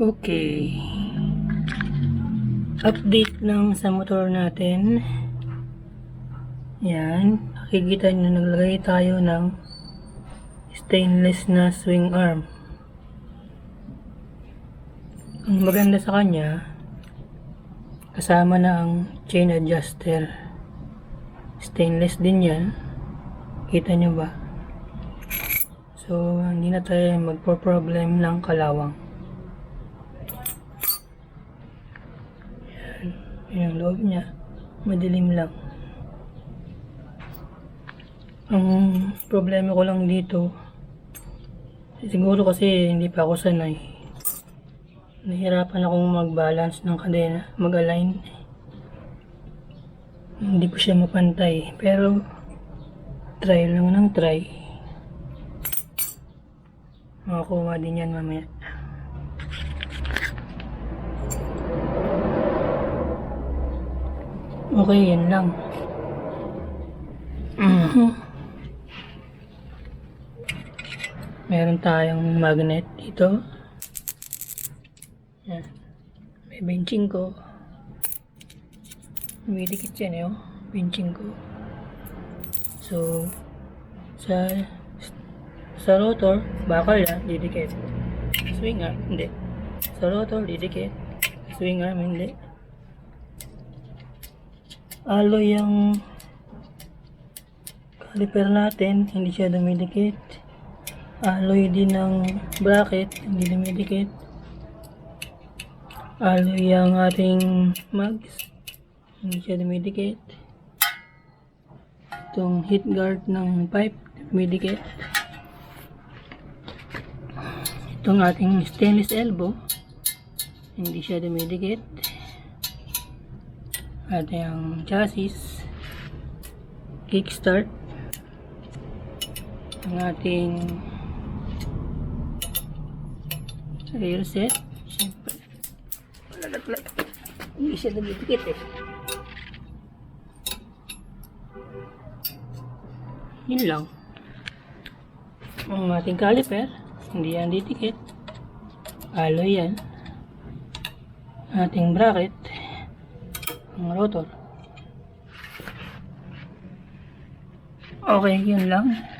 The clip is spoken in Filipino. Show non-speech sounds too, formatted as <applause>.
Okay. Update ng sa motor natin. Yan. Nakikita nyo naglagay tayo ng stainless na swing arm. Ang maganda sa kanya, kasama na ang chain adjuster. Stainless din yan. Kita nyo ba? So, hindi na tayo magpo-problem ng kalawang. Ang loob niya. Madilim lang. Ang problema ko lang dito, siguro kasi hindi pa ako sanay. Nahirapan akong mag-balance ng kadena, mag-align. Hindi ko siya mapantay. Pero, try lang ng try. Makakuha din yan mamaya. Okay, yan lang. Mhm. <laughs> Meron tayong magnet dito. Yan. May benching ko. May dikit yan eh, oh. Benching ko. So, sa sa rotor, bakal yan, didikit. Swing arm, hindi. Sa rotor, didikit. Swing arm, hindi. Alloy yung caliper natin, hindi siya dumidikit. Alloy din ng bracket, hindi dumidikit. Alloy yung ating mags, hindi siya dumidikit. Itong heat guard ng pipe, dumidikit. Itong ating stainless elbow, hindi siya dumidikit. Ating chassis, kickstart, ang ating rear set, siyempre, malalaglag, hindi siya dumidikit eh. Yun lang. Ang ating caliper, hindi yan didikit. Alloy yan. Ating bracket, ang rotor. Okay, yun lang.